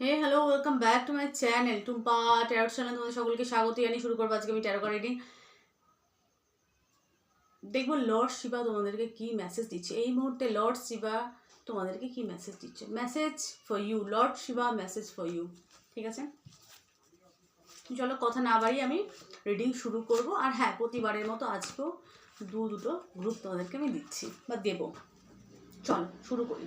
Hey hello welcome back to my channel Tumpa tarot channel তোমাদের সকলকে স্বাগত জানিয়ে শুরু করব আজকে আমি ট্যারো রিডিং দেখব লর্ড শিবা তোমাদেরকে কি মেসেজ দিচ্ছে। এই মুহূর্তে লর্ড শিবা তোমাদেরকে কি মেসেজ দিচ্ছে। Message for you lord Shiva message for you ঠিক আছে? চলো কথা না বাড়িয়ে আমি রিডিং শুরু করব। আর হ্যাঁ প্রতিবারের মতো আজকেও দু দুটো গ্রুপ তোমাদেরকে আমি দিচ্ছি বা দেবো। চল, শুরু করি।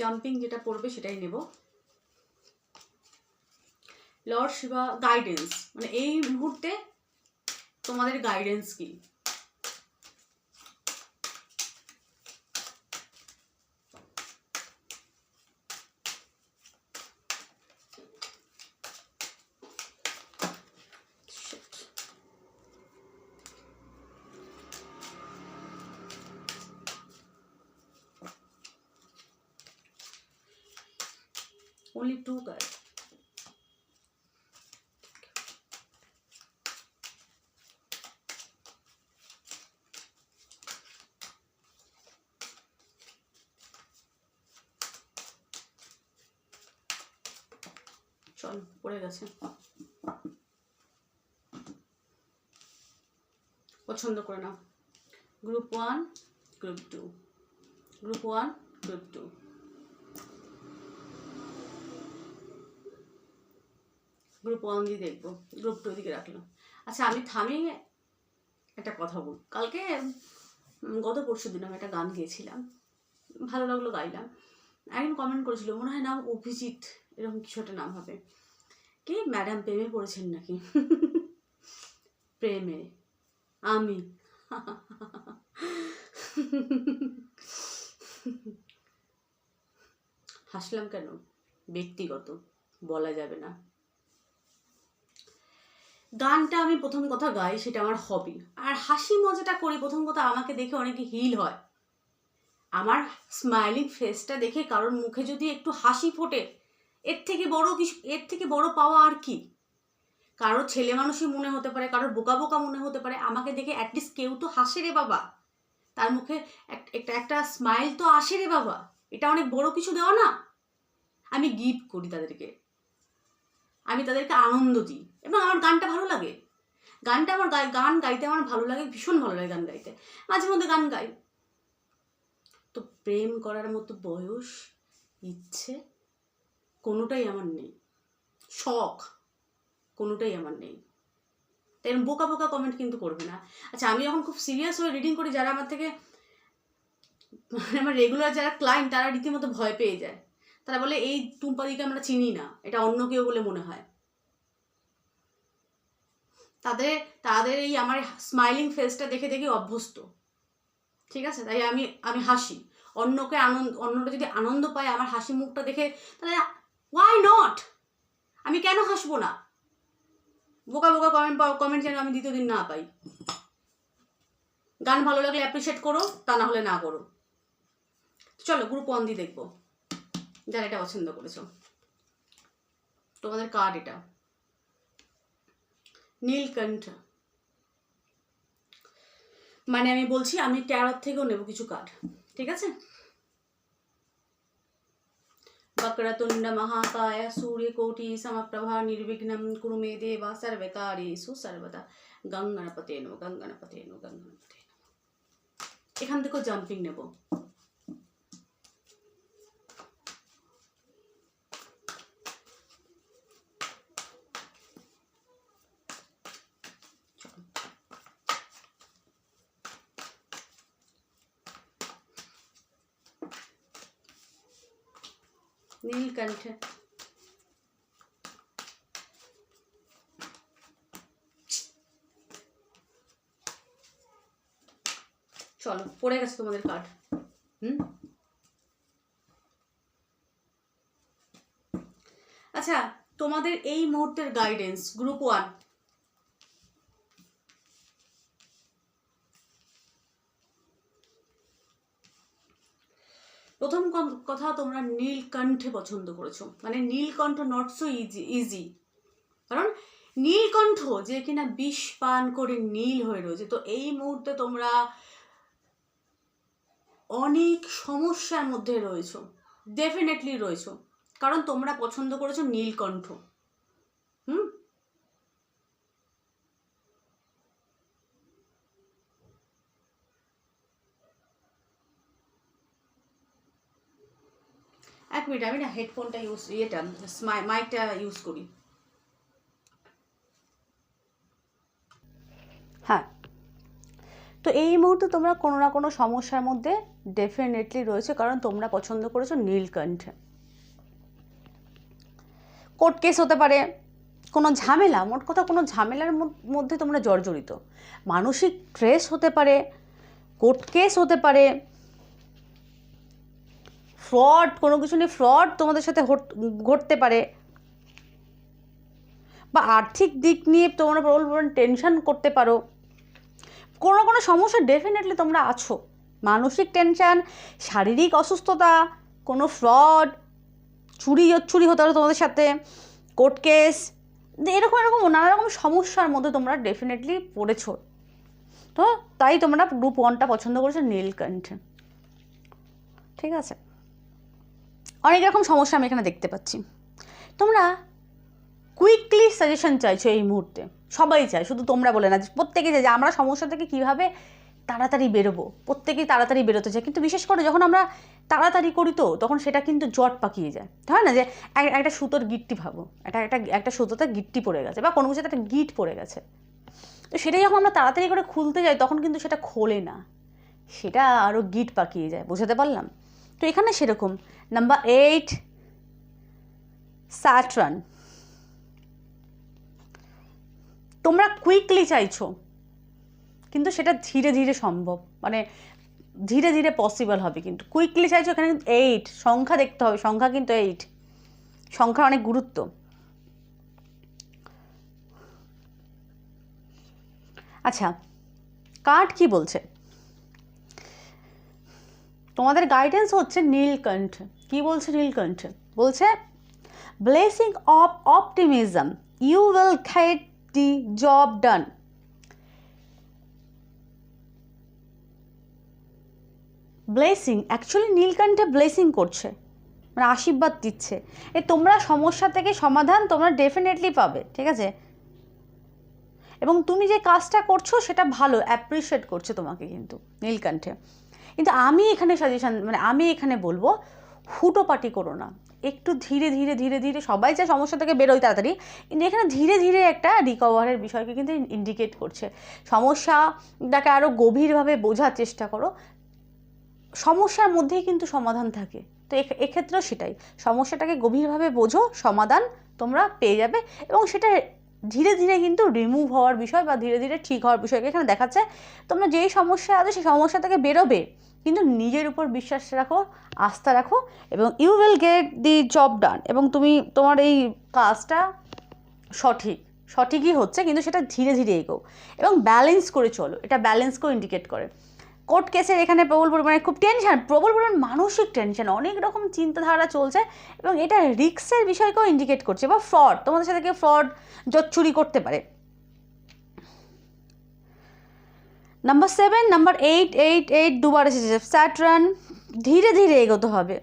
জাম্পিং যেটা পড়বে সেটাই নেব। লর্ড শিবা গাইডেন্স মানে এই মুহূর্তে তোমাদের গাইডেন্স কি? Only two cards. চল, পড়ে গেছে। পছন্দ করে নাও। Group one group two group one group two group one দিয়ে দেখব গ্রুপ টু দিকে রাখলাম। আচ্ছা আমি থামিয়ে একটা কথা বল কালকে গত পরশু দিন আমি একটা গান গেয়েছিলাম। ভালো লাগল গাইলাম। একজন কমেন্ট করেছিল, মনে হয় নাম অভিজিৎ, এরকম কিছু একটা নাম হবে। কি? ম্যাডাম, প্রেমে পড়েছেন নাকি? প্রেমে। আমি। হাসলাম কেন? ব্যক্তিগত, বলা যাবে না। গানটা আমি প্রথম কথা গাই, সেটা আমার হবি আর হাসি মজাটা করি, প্রথম কথা আমাকে দেখে অনেকে হিল হয়। আমার স্মাইলিং ফেসটা দেখে কারোর মুখে যদি একটু হাসি ফোটে, এর থেকে বড় কিছু, এর থেকে বড় পাওয়া আর কি? কারোর ছেলে মানুষই মনে হতে পারে, কারোর বোকা বোকা মনে হতে পারে, আমাকে দেখে অ্যাটলিস্ট কেউ তো হাসে রে বাবা। তার মুখে এক- একটা একটা স্মাইল তো আসে রে বাবা। এটা অনেক বড় কিছু দেওয়া না? আমি গিফট করি তাদেরকে। আমি তাদেরকে আনন্দ দিই এবং আমার গানটা ভালো লাগে। গানটা আমার গাই গান গাইতে আমার ভালো লাগে, ভীষণ ভালো লাগে গান গাইতে। মাঝে মধ্যে গান গাই। তো প্রেম করার মতো বয়স, ইচ্ছে, কোনোটাই আমার নেই। শখ, কোনোটাই আমার নেই। তাই বোকা বোকা কমেন্ট কিন্তু করবে না। আচ্ছা আমি যখন খুব সিরিয়াস হয়ে রিডিং করি, যারা আমার থেকে মানে আমার রেগুলার যারা ক্লায়েন্ট তারা রীতিমতো ভয় পেয়ে যায়। তারা বলে, এই টুম্পাদিকে আমরা চিনি না। এটা অন্য কেউ বলে মনে হয়। তাদের তাদের এই আমার স্মাইলিং ফেসটা দেখে দেখে অভ্যস্ত। ঠিক আছে? তাই আমি আমি হাসি। অন্যকে আনন্দ অন্যটা যদি আনন্দ পায়, আমার হাসি মুখটা দেখে তাহলে ওয়াই নট আমি কেন হাসবো না? বোকা বোকা কমেন্ট কমেন্ট যেন আমি দ্বিতীয় দিন না পাই। গান ভালো লাগলে অ্যাপ্রিসিয়েট করো, তা না হলে না করো। চলো গ্রুপ ওয়ান দিয়ে দেখব। যারা এটা পছন্দ করেছ। তোমাদের কার্ড এটা। নীলকণ্ঠ। মানে আমি বলছি, আমি ট্যারোর থেকেও নেব কিছু কার্ড ঠিক আছে? বক্রতুণ্ড মহাকায় সূর্যকোটি সমপ্রভা নির্বিঘ্নম কুরুমে দেবা সর্বকারেষু সর্বদা গঙ্গণপতে নো গঙ্গণপতে নো গঙ্গণপতে এখান থেকেও জাম্পিং নেব। নীলকণ্ঠ। চলো পড়ে গেছে তোমাদের কার্ড হুম? আচ্ছা তোমাদের এই মুহূর্তের গাইডেন্স গ্রুপ ওয়ান কথা তোমরা নীলকণ্ঠে পছন্দ করেছ। মানে Nilkantha not so easy easy কারণ নীলকণ্ঠ যে কিনা বিষ পান করে নীল হয়ে রয়েছে, তো এই মুহূর্তে তোমরা অনেক সমস্যার মধ্যে রয়েছো ডেফিনেটলি রয়েছো। কারণ তোমরা পছন্দ করেছ নীলকণ্ঠ। হুম? এক মিনিট, আমি না হেডফোনটা ইউজ ইয়েটা মাইকটা ইউজ করি। হ্যাঁ। তো এই মুহূর্তে তোমরা কোনো না কোনো সমস্যার মধ্যে ডেফিনেটলি রয়েছে, কারণ তোমরা পছন্দ করেছ নীলকণ্ঠে। কোর্ট কেস হতে পারে, কোনো ঝামেলা, মোট কথা কোনো ঝামেলার মধ্যে তোমরা জর্জরিত। মানসিক স্ট্রেস হতে পারে কোর্ট কেস হতে পারে ফ্রড, কোনো কিছু নিয়ে ফ্রড তোমাদের সাথে ঘটতে পারে। বা আর্থিক দিক নিয়ে তোমরা প্রবল টেনশন করতে পারো। কোনো কোনো সমস্যা ডেফিনেটলি তোমরা আছো। মানসিক টেনশন শারীরিক অসুস্থতা, কোনো ফ্রড চুরি চুরি হতে পারে তোমাদের সাথে। কোর্ট কেস এরকম এরকম নানা রকম সমস্যার মধ্যে তোমরা ডেফিনেটলি পড়েছো। তো তাই তোমরা গ্রুপ ওয়ানটা পছন্দ করেছ নীলকণ্ঠে। ঠিক আছে? অনেক রকম সমস্যা আমি এখানে দেখতে পাচ্ছি। তোমরা কুইকলি সাজেশন চাইছো এই মুহূর্তে। সবাই চায়, শুধু তোমরা বলে না প্রত্যেকে চাই যে আমরা সমস্যা থেকে কীভাবে তাড়াতাড়ি বেরোবো। প্রত্যেকেই তাড়াতাড়ি বেরোতে চায়, কিন্তু বিশেষ করে যখন আমরা তাড়াতাড়ি করি তো, তখন সেটা কিন্তু জট পাকিয়ে যায়। হয় না যে একটা সুতোর গিট্টি ভাবো, একটা একটা একটা সুতোতে গিট্টি পড়ে গেছে বা কোনো কিছুতে একটা গিট পড়ে গেছে। তো সেটাই যখন আমরা তাড়াতাড়ি করে খুলতে যাই, তখন কিন্তু সেটা খোলে না। সেটা আরও গিট পাকিয়ে যায়, বোঝাতে পারলাম? তো এখানে সেরকম। নাম্বার এইট স্যাটরান তোমরা কুইকলি চাইছো, কিন্তু সেটা ধীরে ধীরে সম্ভব। মানে ধীরে ধীরে পসিবল হবে কিন্তু। কুইকলি চাইছো এখানে কিন্তু এইট সংখ্যা দেখতে হবে, সংখ্যা কিন্তু এইট সংখ্যা অনেক গুরুত্ব। আচ্ছা কার্ড কি বলছে? তোমাদের গাইডেন্স হচ্ছে নীলকণ্ঠ। কি বলছে নীলকণ্ঠ? বলছে blessing of optimism you will get the job done blessing actually নীলকণ্ঠে blessing করছে। মানে আশীর্বাদ দিচ্ছে। এ তোমরা সমস্যা থেকে সমাধান তোমরা ডেফিনেটলি পাবে, ঠিক আছে? এবং তুমি যে কাজটা করছ সেটা ভালো অ্যাপ্রিসিয়েট করছে তোমাকে কিন্তু নীলকণ্ঠে। কিন্তু আমি এখানে সাজেশন মানে আমি এখানে বলব হুটোপাটি করো না। একটু ধীরে ধীরে ধীরে ধীরে সবাই চায় সমস্যা থেকে বেরোয় তাড়াতাড়ি, কিন্তু এখানে ধীরে ধীরে একটা রিকভারের বিষয়কে কিন্তু ইন্ডিকেট করছে। সমস্যাটাকে আরও গভীরভাবে বোঝার চেষ্টা করো। সমস্যার মধ্যেই কিন্তু সমাধান থাকে। তো এক্ষেত্রেও সেটাই। সমস্যাটাকে গভীরভাবে বোঝো, সমাধান তোমরা পেয়ে যাবে এবং সেটা ধীরে ধীরে কিন্তু রিমুভ হওয়ার বিষয় বা ধীরে ধীরে ঠিক হওয়ার বিষয়কে এখানে দেখাচ্ছে। তোমরা যেই সমস্যা আছে সেই সমস্যা থেকে বেরোবে, কিন্তু নিজের উপর বিশ্বাস রাখো, আস্থা রাখো এবং you will get the job done এবং তুমি, তোমার এই কাজটা সঠিক, সঠিকই হচ্ছে, কিন্তু সেটা ধীরে ধীরে এগো এবং ব্যালেন্স করে চলো। এটা ব্যালেন্সকেও ইন্ডিকেট করে। কোর্ট কেসের এখানে প্রবল পরিমাণে খুব টেনশন প্রবল পরিমাণ মানসিক টেনশান অনেক রকম চিন্তাধারা চলছে এবং এটা রিক্সের বিষয়কেও ইন্ডিকেট করছে বা ফ্রড তোমাদের সাথে কেউ ফ্রড চুরি করতে পারে। Number seven number eight eight eight দুবার এসেছে। স্যাটরান ধীরে ধীরে এগোতে হবে।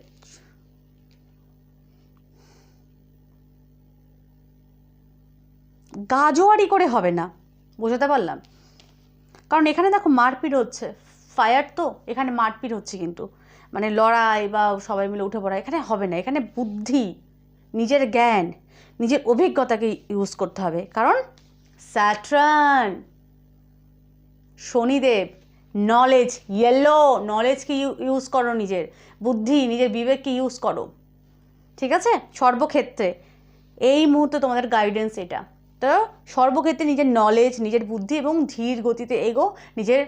গাজোয়ারি করে হবে না, বোঝাতে পারলাম? কারণ এখানে দেখো মারপিট হচ্ছে। ফায়ার তো, এখানে মারপিট হচ্ছে কিন্তু। মানে লড়াই বা সবাই মিলে উঠে পড়া, এখানে হবে না। এখানে বুদ্ধি, নিজের জ্ঞান, নিজের অভিজ্ঞতাকে ইউজ করতে হবে। কারণ স্যাট্রান, শনিদেব নলেজ ইয়েলো নলেজকে ইউজ করো নিজের। বুদ্ধি, নিজের বিবেককে ইউজ করো। ঠিক আছে? সর্বক্ষেত্রে। এই মুহূর্তে তোমাদের গাইডেন্স এটা। তো সর্বক্ষেত্রে নিজের নলেজ নিজের বুদ্ধি এবং ধীর গতিতে এগো, নিজের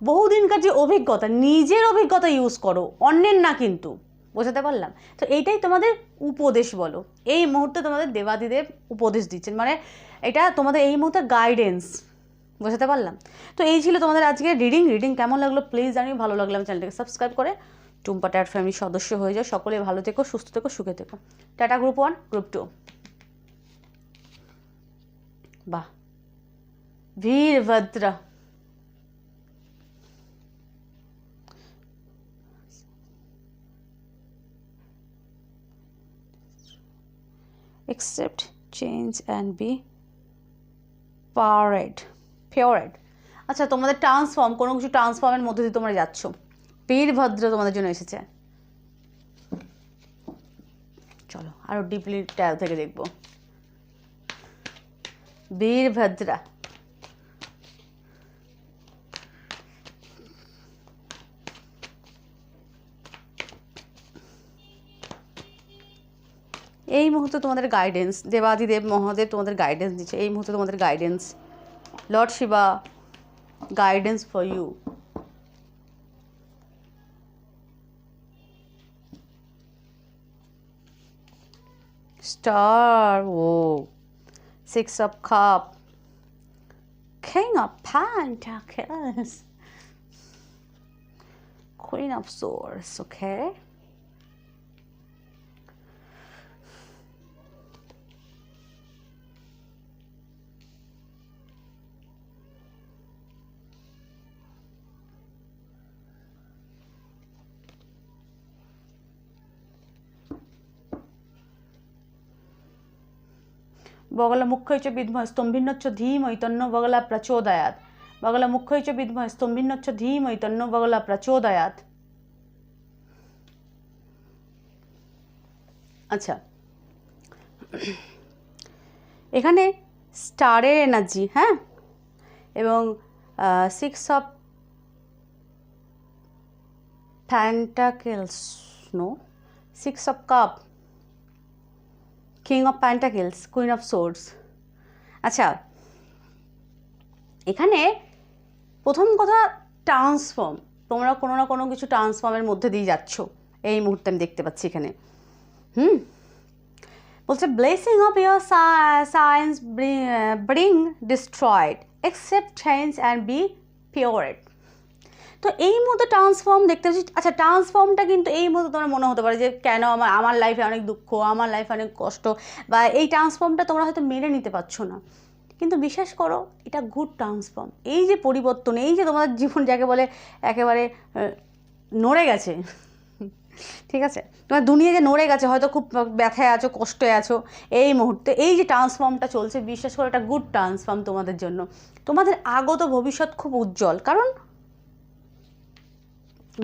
বহুদিনকার যে অভিজ্ঞতা নিজের অভিজ্ঞতা ইউজ করো অন্যের না কিন্তু বোঝাতে পারলাম তো এইটাই তোমাদের উপদেশ বলো এই মুহূর্তে তোমাদের দেবাদিদেব উপদেশ দিচ্ছেন মানে এটা তোমাদের এই মুহূর্তে গাইডেন্স বোঝাতে পারলাম তো এই ছিল তোমাদের আজকে রিডিং রিডিং কেমন লাগলো প্লিজ জানিও ভালো লাগলো আমি চ্যানেলটাকে সাবস্ক্রাইব করে টুম্পা ট্যাট ফ্যামিলির সদস্য হয়ে যাও সকলে ভালো থেকো সুস্থ থেকো সুখে থেকো tata group one group two বাহ Virbhadra Accept, change and be pured pured. আচ্ছা তোমাদের ট্রান্সফর্ম কোনো কিছু ট্রান্সফর্মের মধ্যে দিয়ে তোমরা যাচ্ছ। বীরভদ্র তোমাদের জন্য এসেছে। চলো আরও ডিপলি ট্যাব থেকে দেখব। বীরভদ্রা এই মুহূর্তে তোমাদের গাইডেন্স দেবাদিদেব মহাদেব তোমাদের গাইডেন্স দিচ্ছে। এই মুহূর্তে তোমাদের guidance lord Shiva guidance for you star O six of cup king of pentacles queen of swords, okay বগলা মুখ্য চ বিদ্ময় স্তম্ভিন্নচ্চ ধীমৈতন্য বগলা প্রচোদয়াত। বগলা মুখ্য চ বিদ্ময় স্তম্ভিন্নচ্চ ধীমৈতন্য বগলা প্রচোদয়াত। আচ্ছা। এখানে স্টারের এনার্জি হ্যাঁ? এবং six of pentacles no six of cup king of pentacles queen of swords আচ্ছা এখানে প্রথম কথা ট্রান্সফর্ম তোমরা কোনো না কোনো কিছু ট্রান্সফর্মের মধ্যে দিয়ে যাচ্ছ। এই মুহূর্তে আমি দেখতে পাচ্ছি এখানে। হুম? বলছে blessing of year science bring destroyed accept change and be pured তো এই মতো ট্রান্সফর্ম দেখতে পাচ্ছি। আচ্ছা ট্রান্সফর্মটা কিন্তু এই মতো তোমার মনে হতে পারে যে, কেন আমার আমার লাইফে অনেক দুঃখ, আমার লাইফে অনেক কষ্ট, বা এই ট্রান্সফর্মটা তোমরা হয়তো মেনে নিতে পারছ না। কিন্তু বিশ্বাস করো, এটা গুড ট্রান্সফর্ম এই যে পরিবর্তন, এই যে তোমাদের জীবন যাকে বলে একেবারে নড়ে গেছে, ঠিক আছে? তোমার দুনিয়া যে নড়ে গেছে, হয়তো খুব ব্যথায় আছো, কষ্টে আছো, এই মুহূর্তে এই যে ট্রান্সফর্মটা চলছে, বিশ্বাস করো এটা গুড ট্রান্সফর্ম তোমাদের জন্য। তোমাদের আগত ভবিষ্যৎ খুব উজ্জ্বল। কারণ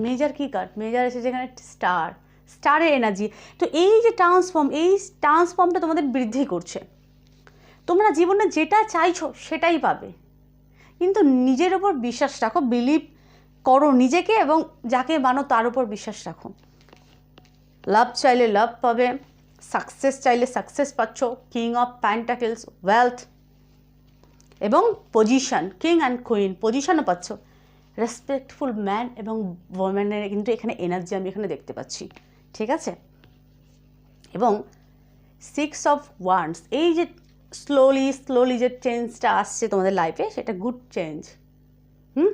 মেজার কী কার্ড মেজার এসেছে এখানে স্টার স্টারের এনার্জি তো এই যে ট্রান্সফর্ম এই ট্রান্সফর্মটা তোমাদের বৃদ্ধি করছে। তোমরা জীবনে যেটা চাইছো সেটাই পাবে। কিন্তু নিজের ওপর বিশ্বাস রাখো বিলিভ করো নিজেকে এবং যাকে মানো তার উপর বিশ্বাস রাখো। লাভ চাইলে লাভ পাবে সাকসেস চাইলে সাকসেস পাচ্ছ কিং অফ প্যান্টাকেলস ওয়েলথ এবং পজিশন কিং অ্যান্ড কুইন পজিশনও পাচ্ছ। রেসপেক্টফুল ম্যান এবং ওমেনের কিন্তু এখানে এনার্জি আমি এখানে দেখতে পাচ্ছি। ঠিক আছে? এবং সিক্স অফ ওয়ান্স এই যে স্লোলি স্লোলি যে চেঞ্জটা আসছে তোমাদের লাইফে সেটা গুড চেঞ্জ হুম?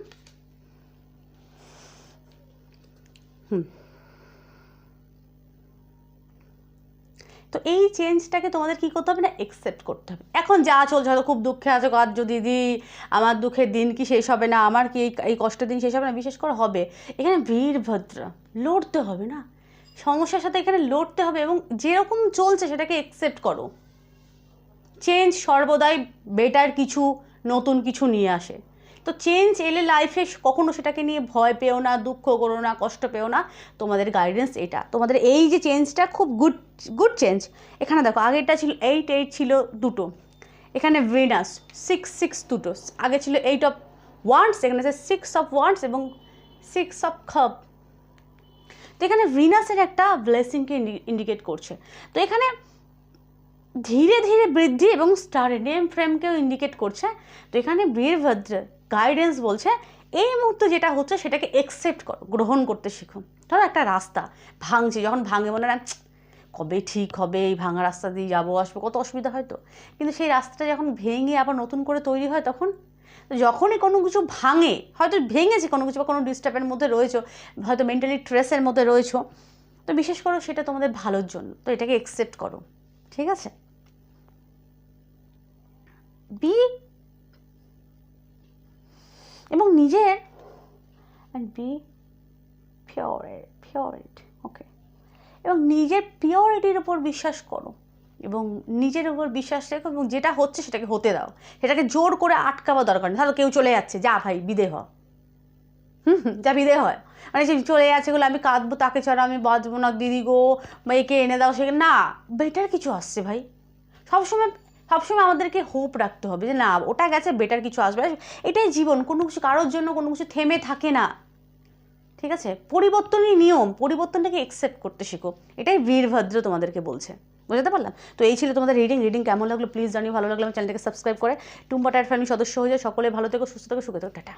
তো এই চেঞ্জটাকে তোমাদের কী করতে হবে না একসেপ্ট করতে হবে। এখন যা চলছে, হয়তো খুব দুঃখে আছো কাজ দিদি, আমার দুঃখের দিন কি শেষ হবে না, আমার কি এই এই কষ্টের দিন শেষ হবে না, বিশেষ করে হবে। এখানে বীরভদ্র, লড়তে হবে না। সমস্যার সাথে এখানে লড়তে হবে এবং যেরকম চলছে সেটাকে একসেপ্ট করো। চেঞ্জ সর্বদাই বেটার কিছু, নতুন কিছু নিয়ে আসে। তো চেঞ্জ এলে লাইফে কখনো সেটাকে নিয়ে ভয় পেও না, দুঃখ করো না, কষ্ট পেও না। তোমাদের গাইডেন্স এটা। তোমাদের এই যে চেঞ্জটা খুব গুড গুড চেঞ্জ এখানে দেখো, আগেরটা ছিল এইট এইট ছিল দুটো। এখানে ভিনাস সিক্স সিক্স দুটো। আগে ছিল এইট অফ ওয়ান্স এখানে আছে সিক্স অফ ওয়ান্স এবং সিক্স অফ খাপ তো এখানে ভিনাসের একটা ব্লেসিংকে ইন্ডিকেট করছে। তো এখানে ধীরে ধীরে বৃদ্ধি এবং স্টার নেম ফ্রেমকেও ইন্ডিকেট করছে। তো এখানে বীরভদ্র গাইডেন্স বলছে, এই মুহূর্তে যেটা হচ্ছে সেটাকে একসেপ্ট করো, গ্রহণ করতে শিখো। ধরো একটা রাস্তা ভাঙছে, যখন ভাঙে মনে হয় কবে ঠিক হবে, এই ভাঙা রাস্তা দিয়ে যাব, আসব, কত অসুবিধা হয় তো? কিন্তু সেই রাস্তাটা যখন ভেঙে আবার নতুন করে তৈরি হয় তখন যখনই কোনো কিছু ভাঙে, হয়তো ভেঙেছে কোনো কিছু বা কোনো ডিস্টার্বের মধ্যে রয়েছো, হয়তো মেন্টালি স্ট্রেসের মধ্যে রয়েছো, তো বিশেষ করো সেটা তোমাদের ভালোর জন্য, তো এটাকে একসেপ্ট করো, ঠিক আছে? বি এবং নিজের and be pure purity okay এবং নিজের পিওরিটির উপর বিশ্বাস করো এবং নিজের উপর বিশ্বাস রেখো এবং যেটা হচ্ছে সেটাকে হতে দাও। সেটাকে জোর করে আটকাবার দরকার নেই। ধরো কেউ চলে যাচ্ছে, যা ভাই বিদে হ যা বিদে হয়। মানে সে চলে যাচ্ছে বলে আমি কাঁদবো, তাকে ছাড়া আমি বাঁচবো না, দিদি গো, বা একে এনে দাও সে না বেটার কিছু আসছে ভাই। সবসময় সবসময় আমাদেরকে হোপ রাখতে হবে যে না, ওটা গেছে বেটার কিছু আসবে। এটাই জীবন, কোনো কিছু, কারোর জন্য কোনো কিছু থেমে থাকে না। ঠিক আছে? পরিবর্তনই নিয়ম, পরিবর্তনটাকে একসেপ্ট করতে শেখো। এটাই বীরভদ্র তোমাদেরকে বলছে। বুঝতে পারলাম? তো এই ছিল তোমাদের রিডিং রিডিং কেমন লাগল? প্লিজ জানিয়ে ভালো লাগল আমার চ্যানেলটাকে সাবস্ক্রাইব করে। টুম্বা টায়ার ফ্যামিলি সদস্য হয়ে যায় সকলে ভালো থেকো, সুস্থ থেকো, সুখে থেকো। টাটা।